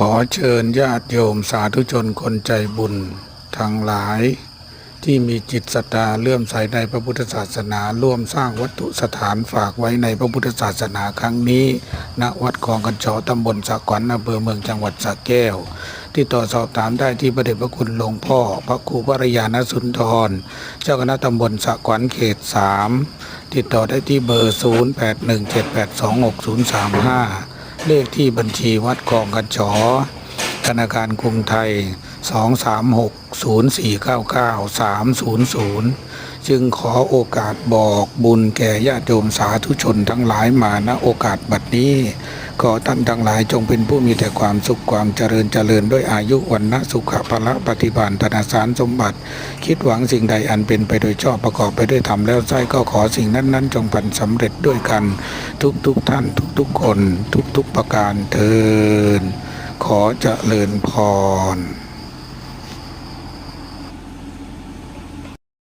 ขอเชิญญาติโยมสาธุชนคนใจบุญทั้งหลาย ที่มีจิตศรัทธาเลื่อมใสในพระพุทธศาสนาร่วมสร้างวัตถุสถานฝากไว้ในพระพุทธศาสนาครั้งนี้ ณวัดคลองกันชอตำบลสะขวัญอำเภอเมืองจังหวัดสระแก้ว ที่ต่อสอบถามได้ที่ประเดชพระคุณหลวงพ่อ พระครูวรยานสุนทร เจ้าคณะตำบลสะขวัญเขตสามติดต่อได้ที่เบอร์ 0817826035 เลขที่บัญชีวัดคลองกันชอ ธนาคารกรุงไทย 236-0499-300 จึงขอโอกาสบอกบุญแก่ญาติโยมสาธุชนทั้งหลายมาณโอกาสบัดนี้ ขอท่านทั้งหลายจงเป็นผู้มีแต่ความสุขความเจริญเจริญด้วยอายุวันนะสุขภละปฏิบานธนาสารสมบัติ คิดหวังสิ่งใดอันเป็นไปโดยชอบประกอบไปด้วยธรรมแล้วไส้ก็ขอสิ่งนั้นๆ จงพันสำเร็จด้วยกัน ทุกๆท่านทุกๆคน ทุกๆประการเทิน ขอเจริญพร